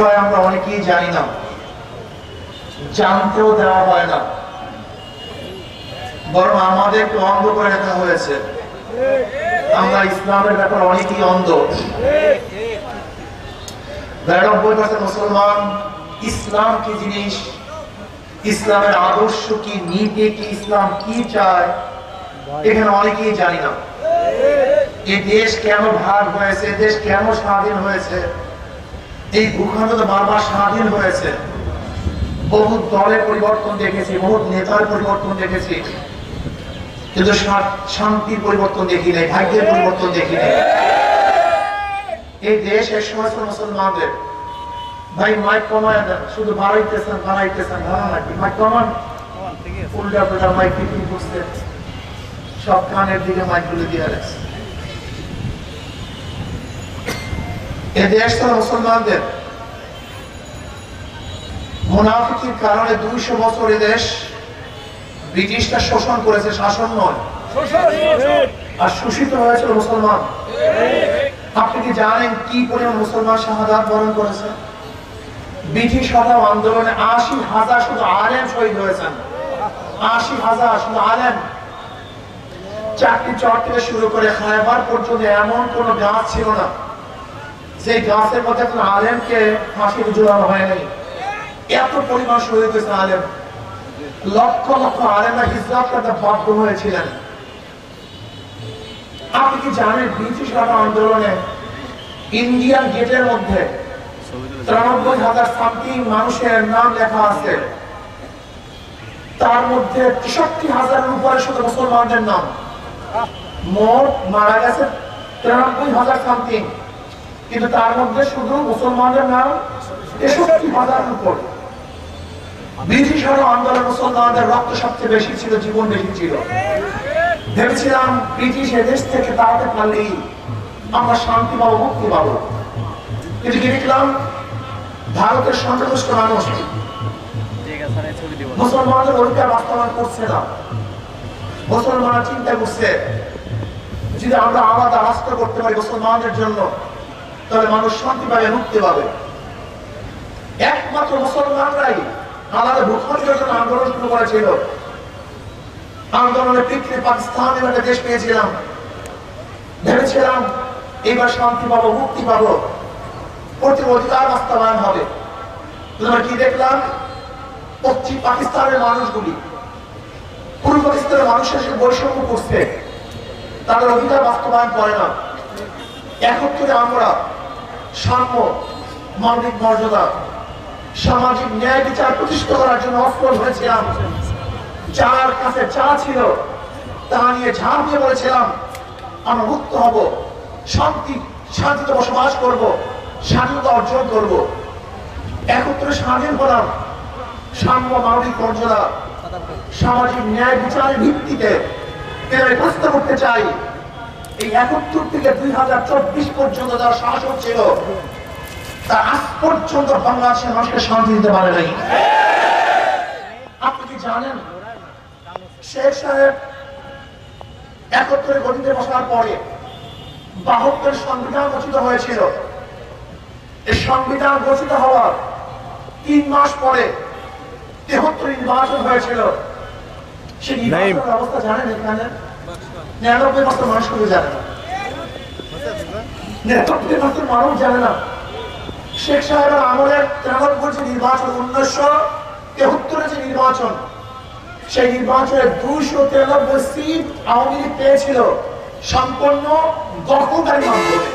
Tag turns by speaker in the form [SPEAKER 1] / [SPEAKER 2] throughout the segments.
[SPEAKER 1] বিষয়ে আমরা অনেকেই জানি না। জানতেও দেওয়া হয় না। বরং আমাদেরকে অন্ধ করে রাখা হয়েছে। আমরা ইসলামের ব্যাপারে অনেকেই অন্ধ। বিরানব্বই পার্সেন্ট মুসলমান ইসলাম কি জিনিস, ইসলামের আদর্শ কি, নীতি কি, ইসলাম কি চায়, এখানে অনেকেই জানি না। এই দেশ কেন ভাগ হয়েছে দেশ কেন স্বাধীন হয়েছে? এই ভূখণ্ড বারবার স্বাধীন হয়েছে। বহু দলের পরিবর্তন দেখেছি বহু নেতার পরিবর্তন দেখেছি। কিন্তু শান্তির পরিবর্তন দেখি নাই, ভাগ্যের পরিবর্তন দেখি নাই। এই দেশ এক সময় মুসলমানদের। ভাই, মাইক কমায় দেন, শুধু বাড়াইতেছেন বাড়াইতেছেন ভালো নাকি মাইক কমান? উল্টা পুল্টা মাইক করছে সব কানের দিকে মাইকগুলো দিয়ে রাখছে। এ দেশ ছিল মুসলমানদের। মুনাফিকির কারণে দুইশো বছর দেশ ব্রিটিশরা শোষণ করেছে, শাসন নয়। আর শোষিত হয়েছিল মুসলমান। আপনি কি জানেন কি পরিমাণ মুসলমান শাহাদাত বরণ করেছে? ব্রিটিশ হটাও আন্দোলনে আশি হাজার শুধু আলেম শহীদ হয়েছেন। আশি হাজার শুধু আলেম। চারটি চর থেকে শুরু করে খায়বার পর্যন্ত এমন কোন গাছ ছিল না। যে গাছের মধ্যে কোন আলেমকে ফাঁসিতে ঝুলানো হয়নি এত পরিমাণ শহীদ হয়েছে আলেম। লক্ষ লক্ষ আলেমরা হিজরত করতে বাধ্য হয়েছিলেন। আপনি কি জানেন ব্রিটিশ রাজা আন্দোলনে ইন্ডিয়ান গেটের মধ্যে তিরানব্বই হাজার সামথিং মানুষের নাম লেখা আছে? তার মধ্যে তেষট্টি হাজারের উপরে শুধু মুসলমানদের নাম। মোট মারা গেছে তিরানব্বই হাজার সামথিং। কিন্তু তার মধ্যে শুধু মুসলমানদের নাম তেষট্টি হাজারের উপর। ব্রিটিশ আন্দোলন মুসলমানদের রক্ত সবচেয়ে বেশি ছিল, জীবন বেশি ছিল। ভেবেছিলাম ব্রিটিশ এদেশ থেকে তাড়াতে পারলেই আমরা শান্তি পাবো, মুক্তি পাবো। কিন্তু দেখলাম? ভারতের সন্ত্রস্ত মানুষ মুসলমানদের অধিকার বাস্তবায়ন করছে না। মুসলমানরা চিন্তা করছে, যদি আমরা আলাদা রাস্তা করতে পারি মুসলমানদের জন্য তাহলে মানুষ শান্তি পাবে, মুক্তি পাবে। একমাত্র মুসলমানরাই আলাদা ভূখণ্ডের জন্য আন্দোলন শুরু করেছিল, আন্দোলনের পিঠে পাকিস্তান একটা দেশ পেয়েছিলাম। ভেবেছিলাম, এবার শান্তি পাবো, মুক্তি পাবো। প্রতি অধিকার বাস্তবায়ন হবে। কিন্তু আমরা কি দেখলাম? পশ্চিম পাকিস্তানের মানুষগুলি, পূর্ব পাকিস্তানের মানুষের সাথে বৈষম্য করছে। তাদের অধিকার বাস্তবায়ন করে না। একত্রে আমরা সাম্য, মানবিক মর্যাদা, সামাজিক ন্যায় বিচার প্রতিষ্ঠা করার জন্য অস্ত্র ধরেছিলাম যার কাছে যা ছিল, তা নিয়ে ঝাঁপ দিয়ে বলেছিলাম, আমরা মুক্ত হব, শান্তি, শান্তিতে বসবাস করব, স্বাধীনতা অর্জন করব। একত্রে স্বাধীন হলাম। সাম্য, মানবিক মর্যাদা, সামাজিক ন্যায় বিচারের ভিত্তিতে প্রশ্ন করতে চাই। এই একাত্তর থেকে দুই হাজার চব্বিশ পর্যন্ত যারা শাসক ছিল তা আজ পর্যন্ত বাংলাদেশের মানুষকে শান্তি দিতে পারে নাই। আপনি কি জানেন শেখ সাহেব একত্রে গদিতে বসার পরে বাহত্তর সংবিধান রচিত হয়েছিল। এই সংবিধান রচিত হওয়ার তিন মাস পরে তেহত্তর নির্বাচন হয়েছিল। সেই নির্বাচনের অবস্থা জানেন এখানে? নিরানব্বই মাত্র মানুষ কিন্তু জানে না। নিরানব্বই মাত্র মানুষ জানে না। শেখ সাহেবের আমলের তিরানব্বই যে নির্বাচন, উনিশশো তেহত্তরে যে নির্বাচন, সেই নির্বাচনে দুইশো তিরানব্বই সিট আওয়ামী লীগ পেয়েছিল। সম্পূর্ণ দখলদারি মাধ্যমে।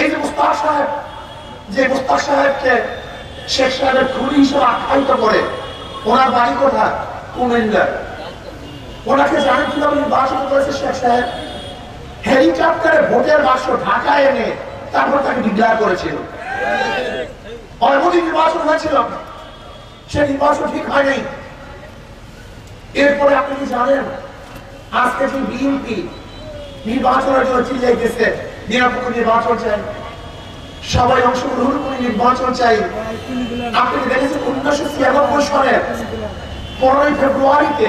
[SPEAKER 1] এই যে মুস্তাক সাহেব, যে মুস্তাক সাহেবকে শেখ সাহেবের খুনি হিসেবে আখ্যায়িত করে, ওনার বাড়ি কোথায়? কুমিল্লায়। ওনাকে জানেন কীভাবে নির্বাচিত করেছে শেখ সাহেব হেলিকপ্টারে ভোটের বাক্স ঢাকায় এনে তারপর তাকে ডিক্লেয়ার করেছিল। নির্বাচন হয়েছিল সে নির্বাচন ঠিক হয় নাই এরপরে আপনি কি জানেন, আজকে যে বিএনপি নির্বাচনের জন্য চিল্লাইতেছে নিরাপত্তা নির্বাচন চাই। সবাই অংশগ্রহণ করে নির্বাচন চাই। আপনি দেখেছেন উনিশশো ছিয়ানব্বই সালের পনেরোই ফেব্রুয়ারিতে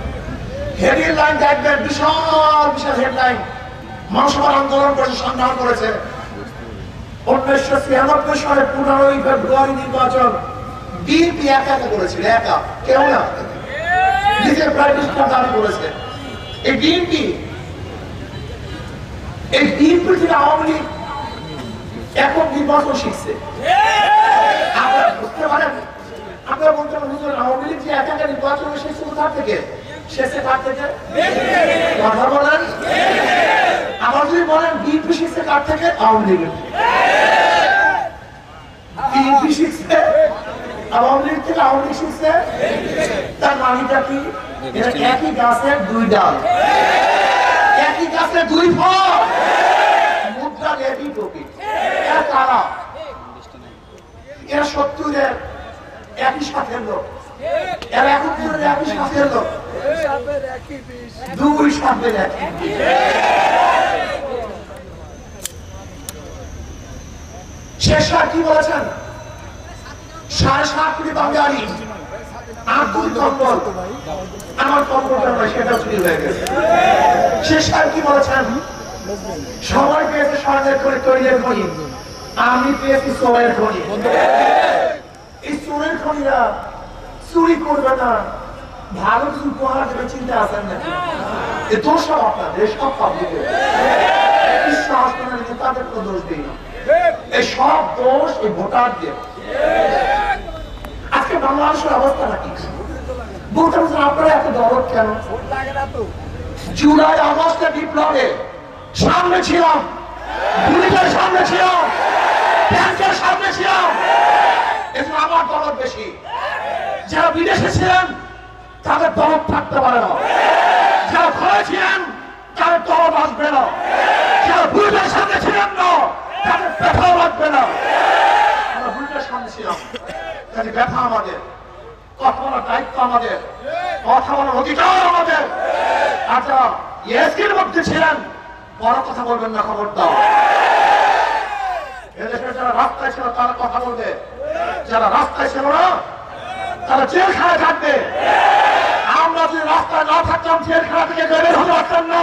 [SPEAKER 1] হেডলাইন দেখবেন বিশাল বিশাল হেডলাইন মহাসভার আন্দোলন করেছে সংগ্রাম করেছে। উনিশশো ছিয়ানব্বই সালে পনেরোই ফেব্রুয়ারি নির্বাচন। বিএনপি একা একা করেছিল, একা। কেউ না। নিজের প্রাইম মিনিস্টার দাবি করেছে। এই বিএনপি এই বিএনপি থেকে আওয়ামী লীগ এখন নির্বাচন শিখছে। আপনারা বুঝতে পারেন, আপনারা বলতে পারেন আওয়ামী লীগ যে একা একা নির্বাচন শিখছে কোথা থেকে? শেষে কার থেকে? কথা বলেন। আবার যদি বলেন বিএনপি শিখছে কার থেকে? আওয়ামী লীগের বিএনপি শিখছে আওয়ামী লীগ থেকে আওয়ামী লীগ শিখছে তার মানিটা কি? একই গাছের দুই ডাল। একই গাছের দুই ফল। মুদ্রা একই প্রকৃত। এরা কারা? এরা সত্তরের একই সাথের লোক। এরা একাত্তরের একই সাথের লোক। দুই সাথের একই শেষ কি বলেছেন? সাড়ে সাত কোটি বাঙালি সবাই পেয়েছে স্বর্ণের আমি পেয়েছি সোয়ের খনি। এই সোয়ের খনিরা চুরি করবে না। ভালো কিছু উপহার দেবে চিন্তা আছেন না। এ দোষ সব আপনাদের, সব পাবলিকের বিশ্বাস করেন তাদের কোনো দোষ দিই না। এই সব দোষ এই ভোটারদের। আজকে বাংলাদেশের অবস্থাটা কি বলতে বলছেন আপনারা এত দরদ কেন? জুলাই আগস্টে বিপ্লবে সামনে ছিলাম। পুলিশের সামনে ছিলাম। ব্যাংকের সামনে ছিলাম। এজন্য আমার দরদ বেশি। যারা বিদেশে ছিলেন তাদের দরদ থাকতে পারে না। যারা ঘরে ছিলেন, তাদের দরদ আসবে না। যারা পুলিশের সামনে ছিলেন না, তাদের ব্যথাও লাগবে না। আমরা পুলিশের সামনে ছিলাম। কাজে ব্যথা আমাদের, কথা বলার দায়িত্ব আমাদের, কথা বলার অধিকার আমাদের। আচ্ছা এসকির মধ্যে ছিলেন, বড় কথা বলবেন না খবর দাও এদেশের যারা রাস্তায় ছিল, তারা কথা বলবে। যারা রাস্তায় ছিল না, তারা জেলখানায় থাকবে। যদি রাস্তায় না থাকতাম জেলখানা থেকে বের হতে পারতাম না।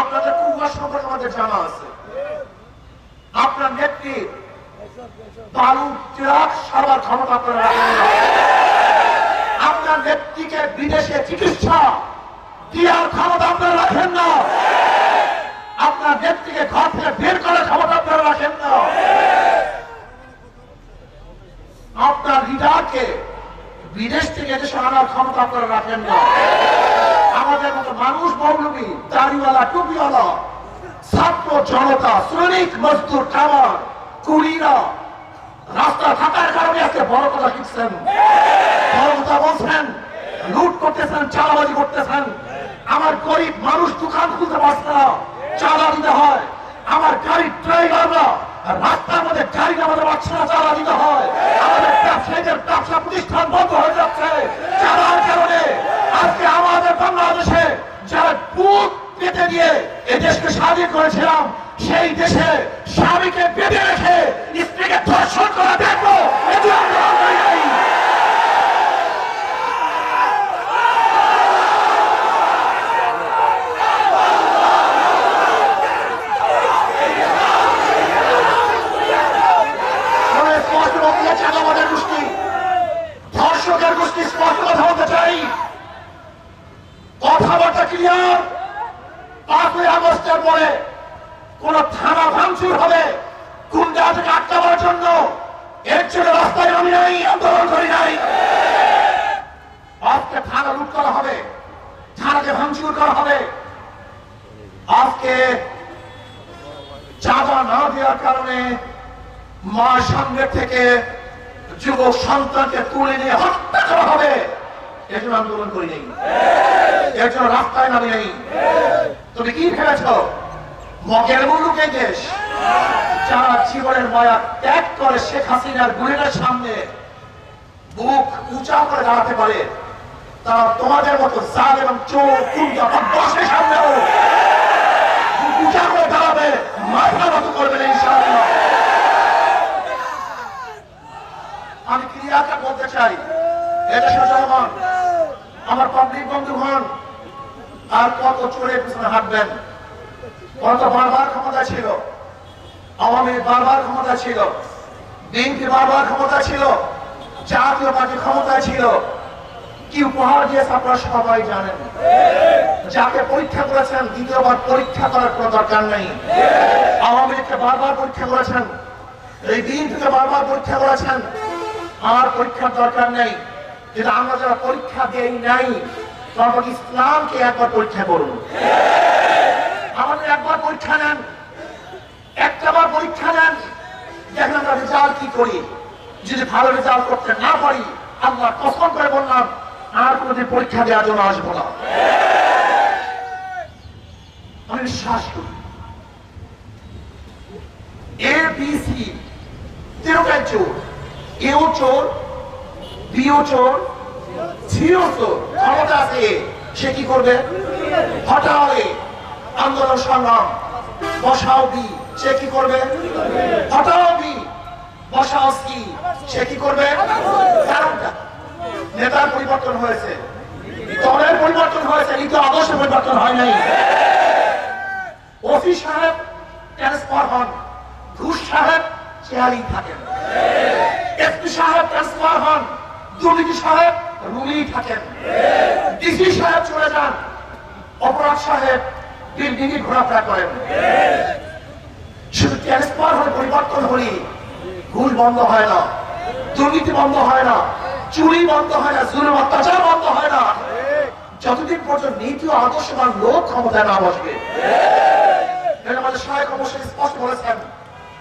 [SPEAKER 1] আপনাদের কুমার সম্পর্কে আমাদের জানা আছে। আপনার নেত্রী বালু আপনারা নেত্রীকে বিদেশে চিকিৎসা দেওয়ার ক্ষমতা আপনারা রাখেন না। আপনার নেত্রীকে ঘর থেকে বের করার ক্ষমতা আপনারা রাখেন না আপনার লিডারকে বিদেশ থেকে এদেশে আনার ক্ষমতা আপনারা রাখেন না। আমাদের মতো মানুষ, মৌলবী, দাড়িওয়ালা, টুপিওয়ালা, ছাত্র জনতা, শ্রমিক, মজদুর কামার কুড়িরা রাস্তা থাকার কারণে আজকে বড় কথা শিখছেন। বড় কথা বলছেন, লুট করতেছেন চালাবাজি করতেছেন। আমার গরিব মানুষ দোকান খুলতে পারছে না চালা দিতে হয়। আমার গাড়ির ড্রাইভাররা রাস্তার মধ্যে গাড়ি নামাতে পারছে না চালা দিতে হয়। আমাদের ব্যবসা প্রতিষ্ঠান বন্ধ হয়ে যাচ্ছে চালার কারণে আজকে আমাদের বাংলাদেশে যারা বুক পেতে দিয়ে এই দেশকে স্বাধীন করেছিলাম সেই দেশে স্বামীকে বেঁধে রেখে স্ত্রীকে ধর্ষণ করা দেখব কথাবার্তা ক্লিয়ার পাঁচই আগস্টের পরে কোন থানা ভাঙচুর হবে থেকে আটকাবার জন্য? এর জন্য রাস্তায় নামি নাই, আন্দোলন করি নাই। আজকে থানা লুট করা হবে, থানাকে ভাঙচুর করা হবে। আজকে চাঁদা না দেওয়ার কারণে মা সামনে থেকে যুবক সন্তানকে তুলে নিয়ে হত্যা করা হবে। এর জন্য আন্দোলন করি নেই। এর জন্য রাস্তায় নামি নেই। তুমি কি ভেবেছ? মগের মুলুকে দেশ। যারা জীবনের মায়া ত্যাগ করে শেখ হাসিনার বুলেটের সামনে বুক উঁচা করে দাঁড়াতে পারে, তারা তোমাদের মতো জাল এবং বসের সামনেও উঁচা করে দাঁড়াবে মাথা মতো করবে ইনশাআল্লাহ। আমি ক্রিয়াটা বলতে চাই, এদেশের জনগণ, আমার পাবলিক বন্ধু বন্ধুগণ আর কত চোরের পিছনে হাঁটবেন? কত বারবার ক্ষমতা ছিল? আওয়ামী বারবার ক্ষমতা ছিল। বিএনপি বারবার ক্ষমতা ছিল। জাতীয় পার্টি ক্ষমতায় ছিল। কি উপহার দিয়েছে আপনারা সবাই জানেন। যাকে পরীক্ষা করেছেন, দ্বিতীয়বার পরীক্ষা করার কোনো দরকার নেই। আওয়ামী লীগকে বারবার পরীক্ষা করেছেন। এই বিএনপিকে বারবার পরীক্ষা করেছেন। আর পরীক্ষার দরকার নেই। কিন্তু আমরা যারা পরীক্ষা দেই নাই তখন ইসলামকে একবার পরীক্ষা করুন। আমাদের একবার পরীক্ষা নেন। একটাবার পরীক্ষা নেন। দেখেন আমরা রেজাল্ট কি করি। যদি ভালো রেজাল্ট করতে না পারি, আল্লাহ কসম করে বললাম, আর কোনোদিন পরীক্ষা দেওয়ার জন্য আসব না। আমি বিশ্বাস করি। এ বি সি তেরোটাই চোর। এও চোর বিও চোর চোর ক্ষমতা আছে। সে কি করবে? হটাও আন্দোলন সংগ্রাম বসাও বি সে কি করবে? হটাও বি বসাও সি সে কি করবে? নেতার পরিবর্তন হয়েছে। দলের পরিবর্তন হয়েছে, কিন্তু আদর্শ পরিবর্তন হয় নাই। ওসি সাহেব ট্রান্সফার হন। ঘুষ সাহেব চেয়ারই থাকেন। এসপি সাহেব ট্রান্সফার হন। দুর্নীতি সাহেব রুমেই থাকেন। ডিসি সাহেব চলে যান। অপরাধ সাহেব বিল্ডিংয়ে ঘোরাফেরা করেন। শুধু ট্রান্সফার হলে, পরিবর্তন হলি ঘুষ বন্ধ হয় না, দুর্নীতি বন্ধ হয় না, চুরি বন্ধ হয় না, জুলুম, অত্যাচার বন্ধ হয় না। যতদিন পর্যন্ত নীতি আদর্শবান লোক ক্ষমতায় না বসবে। আমাদের সহায়ক অবশ্যই স্পষ্ট বলেছেন,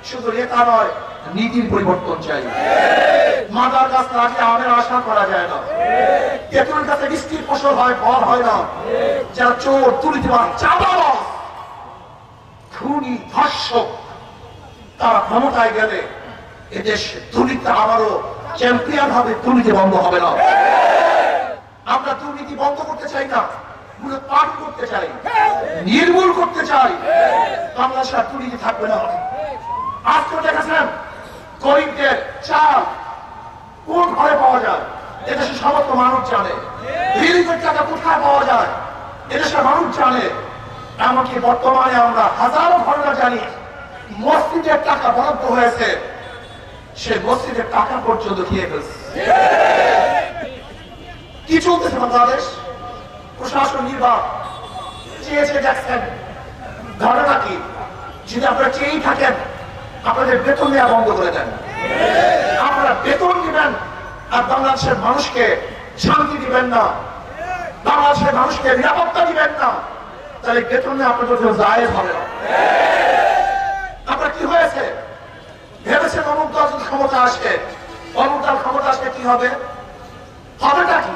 [SPEAKER 1] শুধু নেতা নয় নীতির পরিবর্তন চাই। মাদার গাছ লাগিয়ে আমের আশা করা যায় না। তেঁতুলের কাছে বৃষ্টির ফসল হয়, ফল হয় না। যারা চোর তুলিতেবাদ চাঁদাবাজ, খুনি, ধর্ষক, তারা ক্ষমতায় গেলে এদেশ দুর্নীতি আবারও চ্যাম্পিয়ন হবে, দুর্নীতি বন্ধ হবে না। আমরা দুর্নীতি বন্ধ করতে চাই না পাঠ করতে চাই, নির্মূল করতে চাই। বাংলাদেশের আর দুর্নীতি থাকবে না। আজকে দেখেছেন গরিবদের চাল কোন ঘরে পাওয়া যায়? এদেশের সমস্ত মানুষ জানে। রিলিফের টাকা কোথায় পাওয়া যায়? এদেশের মানুষ জানে। এমনকি বর্তমানে আমরা হাজারো ঘটনা জানি। মসজিদের টাকা বরাদ্দ হয়েছে। সে মসজিদের টাকা পর্যন্ত খেয়ে ফেলছে। কি চলতেছে বাংলাদেশ? প্রশাসন নির্বাক চেয়েছে দেখছেন। ঘটনা কি? যদি আপনারা চেয়েই থাকেন আপনাদের বেতন দেওয়া বন্ধ করে দেন। আপনারা বেতন দিবেন, আর বাংলাদেশের মানুষকে শান্তি দিবেন না। বাংলাদেশের মানুষকে নিরাপত্তা দিবেন না। তাহলে বেতন নিয়ে আপনাদের জন্য জায়েজ হবে না। আপনার কি হয়েছে? ভেবেছেন অমুক ক্ষমতা আসে অমুক ক্ষমতা আসলে কি হবে? হবেটা কি?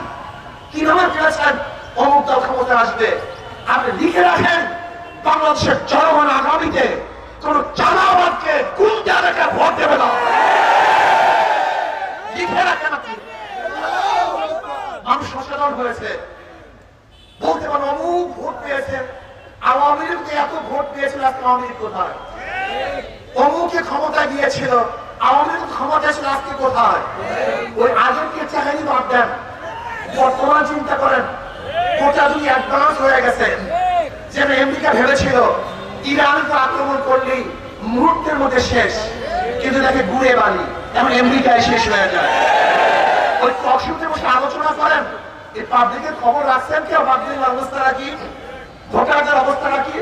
[SPEAKER 1] কি নামে ভেবেছেন অমুক দল ক্ষমতা আসবে? আপনি লিখে রাখেন বাংলাদেশের জনগণ আগামীতে কোন চালাবাদকে কোন জায়গাকে ভোট দেবে না। লিখে রাখেন আপনি মানুষ সচেতন হয়েছে। বলতে পারেন অমুক ভোট পেয়েছে আওয়ামী লীগ তো এত ভোট পেয়েছিল আজকে আওয়ামী লীগ কোথায়? অমুকে ক্ষমতা দিয়েছিল। আওয়ামী লীগ ক্ষমতা ছিল আজকে কোথায়? ওই আগেরকে চাকরি বাদ দেন। বর্তমান চিন্তা করেন। কোটা যদি অ্যাডভান্স হয়ে গেছে, যেন আমেরিকা ভেবেছিল ইরানকে আক্রমণ করলেই মুহূর্তের মধ্যে শেষ। কিন্তু দেখে ঘুরে বাড়ি এখন আমেরিকায় শেষ হয়ে যায়। ওই টকশোতে বসে আলোচনা করেন, এই পাবলিকের খবর রাখছেন কেউ পাবলিকের অবস্থাটা কি? ভোটারদের অবস্থাটা কি?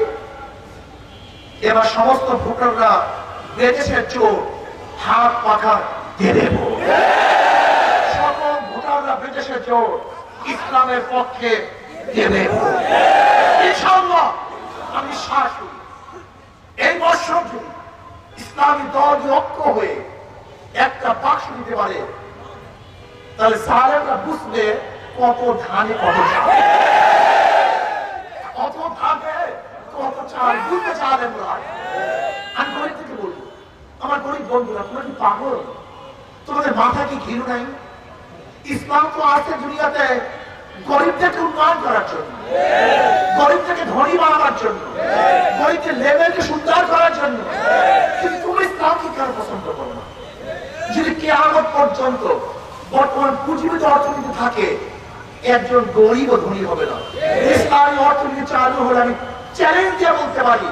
[SPEAKER 1] এবার সমস্ত ভোটাররা বিদেশের চোর, হাত পাখা দেব সকল ভোটাররা বিদেশে জোর ইসলামের পক্ষে দেব আমি শ্বাস যদি ইসলামী দল ঐক্য হয়ে একটা বাক্স দিতে পারে, তাহলে সালেমরা বুঝবে কত ধানে কত ধানে কত চাল, বুঝতে চালেন আমি গরিব থেকে বলব আমার গরিব বন্ধুরা, তোমরা কি পাগল? তোমাদের মাথা কি ঘিরু নাই? ইসলাম তো আছে দুনিয়াতে গরিবদেরকে উন্নয়ন করার জন্য। গরিবদেরকে ধনী বানাবার জন্য। গরিবদের লেভেলকে সুন্দর করার জন্য। কিন্তু তুমি ইসলামকে কেন পছন্দ করো না? যদি কেয়ামত পর্যন্ত বর্তমান পুঁজিবিত অর্থনীতি থাকে, একজন গরিব ধনী হবে না। ইসলামী অর্থনীতি চালু হলে আমি চ্যালেঞ্জ দিয়ে বলতে পারি,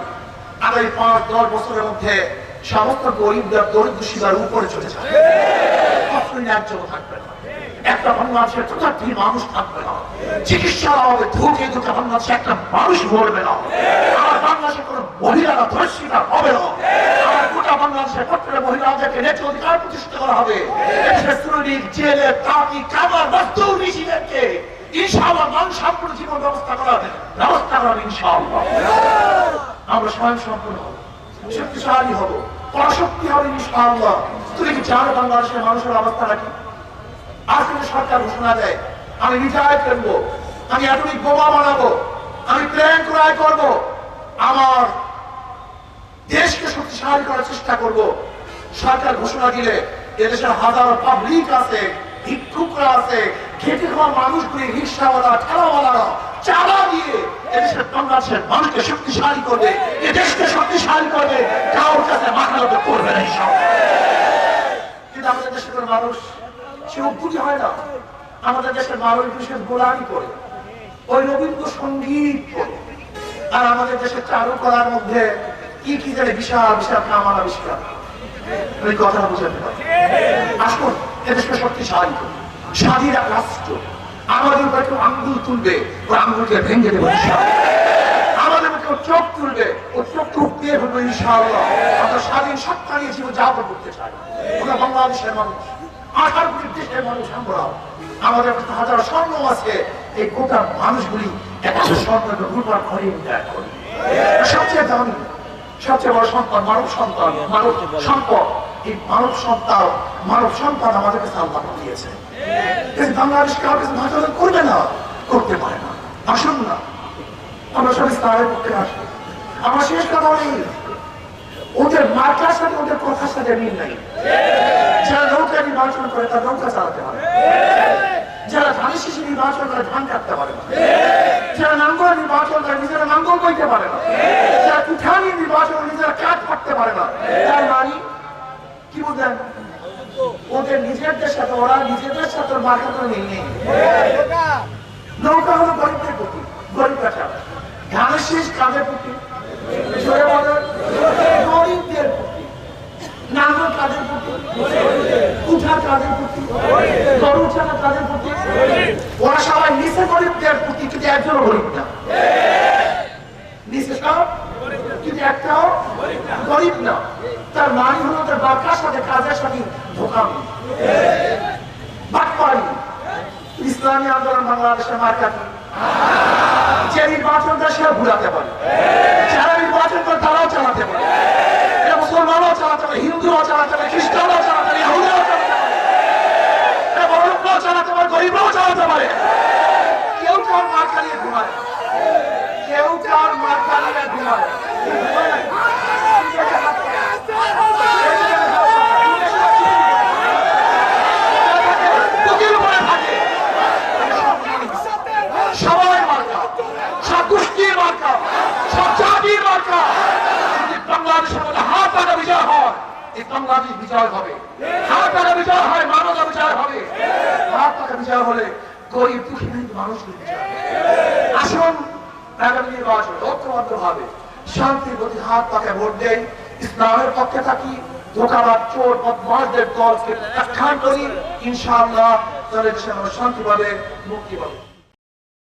[SPEAKER 1] আগামী পাঁচ, দশ বছরের মধ্যে সমস্ত গরিবরা দরিদ্র সীমার উপরে চলে যাবে। কখনোই ন্যায্য থাকবে না। একটা বাংলাদেশের চতুর্থী মানুষ থাকবে না। চিকিৎসার অভাবে ঢুকে দুটো বাংলাদেশে একটা মানুষ মরবে না। আমার বাংলাদেশে কোনো মহিলারা ধর্ষিতা হবে না। সম্পূর্ণ জীবন ব্যবস্থা আমরা সম্পূর্ণ পরাশক্তি হবে ইনশাআল্লাহ। তুমি কি জানো বাংলাদেশের মানুষের অবস্থা কি আজকে যদি সরকার ঘোষণা দেয়। আমি রিটায়ার করব, আমি অ্যাটমিক বোমা বানাবো, আমি প্লেন ক্রয় করব, আমার দেশকে শক্তিশালী করার চেষ্টা করব। সরকার ঘোষণা দিলে এদেশের হাজারো পাবলিক আছে, ভিক্ষুকরা আছে খেটে খাওয়া মানুষগুলি, রিক্সাওয়ালা, ঠেলাওয়ালারা চালা দিয়ে এদেশের বাংলাদেশের মানুষকে শক্তিশালী করবে, এ দেশকে শক্তিশালী করবে, কারোর কাছে মাথা করবে না কিন্তু আমাদের দেশের মানুষ সে উদ্ভূতি হয় না। আমাদের দেশের বিশেষ গোলামি করে, ওই রবীন্দ্র সংগীত করে। আর আমাদের দেশের চারু মধ্যে কি কি জানে বিশাল বিশাল কামাল আবিষ্কার। আমি কথাটা বুঝাতে আসুন, এদেশকে শক্তিশালী স্বাধীন রাষ্ট্র। আমাদের উপর কেউ আঙ্গুল তুলবে, ও আঙ্গুলকে ভেঙে দেবো। আমাদের কেউ চোখ তুলবে, ও চোখ টুক দিয়ে ইনশাআল্লাহ। আমরা স্বাধীন সত্তা নিয়ে জীবন যাপন করতে চাই। আমরা বাংলাদেশের মানুষ। আঠারো কোটি দেশের মানুষ আমরা। আমাদের হাজার স্বর্ণ আছে। এই গোটা মানুষগুলি একটা স্বর্ণ রূপার ঘরে ত্যাগ করি। সবচেয়ে দামি সবচেয়ে বড় সম্পদ মানব সন্তান মানব সম্পদ। এই মানব সন্তান মানব সন্তান আমাদের কাছে আল্লাহ দিয়েছে বাংলাদেশ কারও কাছে ভাষা করবে না করতে পারে না। আসুন না। আমরা সব ইসলামের পক্ষে আসব আমার শেষ কথা ওদের মার্কার সাথে ওদের কথার সাথে মিল নাই। যারা নির্বাচন করে তার নৌকা চালাতে পারে যারা ধানের শিশু নির্বাচন করে ধান কাটতে পারে যারা নাঙ্গল নির্বাচন করে নিজেরা নাঙ্গল বইতে পারে না। যারা কুঠানি নির্বাচন নিজেরা কাঠ ফাটতে পারে না। তার মানে কি বুঝলেন? ওদের নিজেদের সাথে ওরা নিজেদের সাথে মার্কা করে মিল নেই। নৌকা হলো গরিবদের প্রতি, গরিব কাটা ধানের শীষ কাদের প্রতি? প্রতি নাঙ্গল কাদের প্রতি কুঠা কাদের প্রতি গরু ছানা কাদের প্রতি, ওরা সবাই নিচে গরিবদের প্রতি কিন্তু একজনও গরিব না। নিচে সব কিন্তু মানে হলো তার বাক্যার সাথে কাজের সাথে ধোকামি বাটপাড়ি ইসলামী আন্দোলন বাংলাদেশের মার্কা কি? যে নির্বাচন দেয় সেও ঘুরাতে পারে, যারা নির্বাচন করে তারাও চালাতে পারে। মুসলমানও চালাতে পারে হিন্দুরাও চালাতে পারে খ্রিস্টানরাও চালাতে পারে ইহুদিরাও চালাতে পারে এটা বড়লোকরাও চালাতে পারে গরিবরাও চালাতে পারে। কেউ কার মার খালিয়ে ঘুমায়? কেউ কার মার খালিয়ে ঘুমায় ঘুমায় না। বুকের উপরে থাকে সবাই মার্কা সব গোষ্ঠীর মার্কা সব জাতির মার্কা যদি বাংলাদেশের মধ্যে হাত টাকা বিজয় হয় এই বাংলাদেশ বিজয় হবে। হাত বিজয় হয় বিজয় হবে। হাত বিজয় হলে গরিব, দুঃখী বিজয় হবে। আসুন নির্বাচন ঐক্যবদ্ধ শান্তির প্রতি হাত ভোট ইসলামের পক্ষে থাকি ধোকাবাদ চোর বদমাসদের দলকে প্রত্যাখ্যান করি। ইনশাআল্লাহ শান্তি পাবে, মুক্তি পাবে।